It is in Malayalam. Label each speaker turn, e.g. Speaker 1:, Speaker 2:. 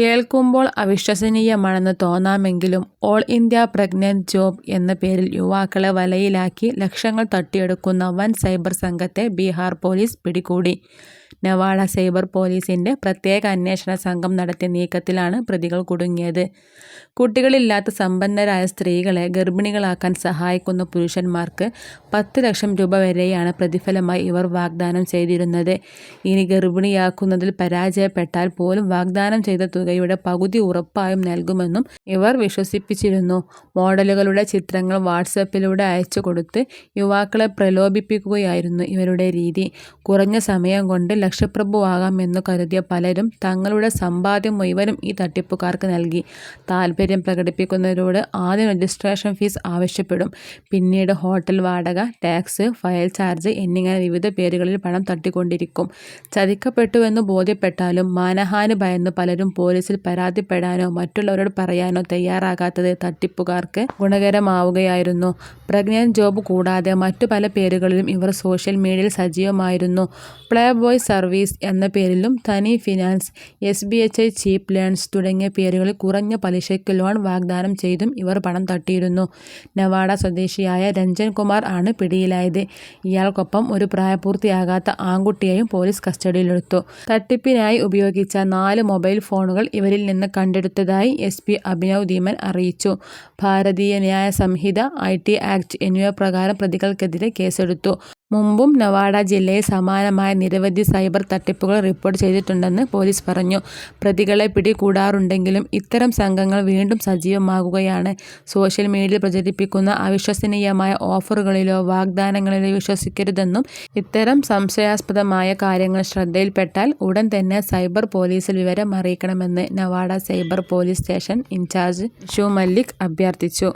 Speaker 1: കേൾക്കുമ്പോൾ അവിശ്വസനീയമാണെന്ന് തോന്നാമെങ്കിലും ഓൾ ഇന്ത്യ പ്രഗ്നന്റ് ജോബ് എന്ന പേരിൽ യുവാക്കളെ വലയിലാക്കി ലക്ഷങ്ങൾ തട്ടിയെടുക്കുന്ന വൻ സൈബർ സംഘത്തെ ബീഹാർ പോലീസ് പിടികൂടി. നവാഡ സൈബർ പോലീസിന്റെ പ്രത്യേക അന്വേഷണ സംഘം നടത്തിയ നീക്കത്തിലാണ് പ്രതികൾ കുടുങ്ങിയത്. കുട്ടികളില്ലാത്ത സമ്പന്നരായ സ്ത്രീകളെ ഗർഭിണികളാക്കാൻ സഹായിക്കുന്ന പുരുഷന്മാർക്ക് പത്ത് ലക്ഷം രൂപ വരെയാണ് പ്രതിഫലമായി ഇവർ വാഗ്ദാനം ചെയ്തിരുന്നത്. ഇനി ഗർഭിണിയാക്കുന്നതിൽ പരാജയപ്പെട്ടാൽ പോലും വാഗ്ദാനം ചെയ്ത തുകയുടെ പകുതി ഉറപ്പായും നൽകുമെന്നും ഇവർ വിശ്വസിപ്പിച്ചിരുന്നു. മോഡലുകളുടെ ചിത്രങ്ങൾ വാട്സപ്പിലൂടെ അയച്ചു കൊടുത്ത് യുവാക്കളെ പ്രലോഭിപ്പിക്കുകയായിരുന്നു ഇവരുടെ രീതി. കുറഞ്ഞ സമയം കൊണ്ട് ലക്ഷപ്രഭുവാകാമെന്നു കരുതിയ പലരും തങ്ങളുടെ സമ്പാദ്യം മുഴുവനും ഈ തട്ടിപ്പുകാർക്ക് നൽകി. താൽപ്പര്യം പ്രകടിപ്പിക്കുന്നവരോട് ആദ്യം രജിസ്ട്രേഷൻ ഫീസ് ആവശ്യപ്പെടും. പിന്നീട് ഹോട്ടൽ വാടക, ടാക്സ്, ഫയൽ ചാർജ് എന്നിങ്ങനെ വിവിധ പേരുകളിൽ പണം തട്ടിക്കൊണ്ടിരിക്കും. ചതിക്കപ്പെട്ടുവെന്ന് ബോധ്യപ്പെട്ടാലും മാനഹാനി ഭയന്ന് പലരും പോലീസിൽ പരാതിപ്പെടാനോ മറ്റുള്ളവരോട് പറയാനോ തയ്യാറാകാത്തത് തട്ടിപ്പുകാർക്ക് ഗുണകരമാവുകയായിരുന്നു. പ്രജ്ഞാൻ ജോബ് കൂടാതെ മറ്റു പല പേരുകളിലും ഇവർ സോഷ്യൽ മീഡിയയിൽ സജീവമായിരുന്നു. പ്ലേ ബോയ് സർവീസ് എന്ന പേരിലും തനി finance, S B H I cheap loans തുടങ്ങിയ പേരുകളിൽ കുറഞ്ഞ പലിശയ്ക്ക് ലോൺ വാഗ്ദാനം ചെയ്തും ഇവർ പണം തട്ടിയിരുന്നു. നവാഡ സ്വദേശിയായ രഞ്ജൻ കുമാർ ആണ് പിടിയിലായത്. ഇയാൾക്കൊപ്പം ഒരു പ്രായപൂർത്തിയാകാത്ത ആൺകുട്ടിയെയും പോലീസ് കസ്റ്റഡിയിലെടുത്തു. തട്ടിപ്പിനായി ഉപയോഗിച്ച നാല് മൊബൈൽ ഫോണുകൾ ഇവരിൽ നിന്ന് കണ്ടെടുത്തതായി എസ് പി അഭിനവ് ധീമൻ അറിയിച്ചു. ഭാരതീയ ന്യായ സംഹിത, ഐ ടി ആക്ട് എന്നിവ പ്രകാരം പ്രതികൾക്കെതിരെ കേസെടുത്തു. മുമ്പും നവാഡ ജില്ലയിൽ സമാനമായ നിരവധി സൈബർ തട്ടിപ്പുകൾ റിപ്പോർട്ട് ചെയ്തിട്ടുണ്ടെന്ന് പോലീസ് പറഞ്ഞു. പ്രതികളെ പിടികൂടാറുണ്ടെങ്കിലും ഇത്തരം സംഘങ്ങൾ വീണ്ടും സജീവമാകുകയാണ്. സോഷ്യൽ മീഡിയയിൽ പ്രചരിപ്പിക്കുന്ന അവിശ്വസനീയമായ ഓഫറുകളിലോ വാഗ്ദാനങ്ങളിലോ വിശ്വസിക്കരുതെന്നും ഇത്തരം സംശയാസ്പദമായ കാര്യങ്ങൾ ശ്രദ്ധയിൽപ്പെട്ടാൽ ഉടൻ തന്നെ സൈബർ പോലീസിൽ വിവരം അറിയിക്കണമെന്ന് Nawada cyber police station in-charge ഷു മല്ലിക് അഭ്യർത്ഥിച്ചു.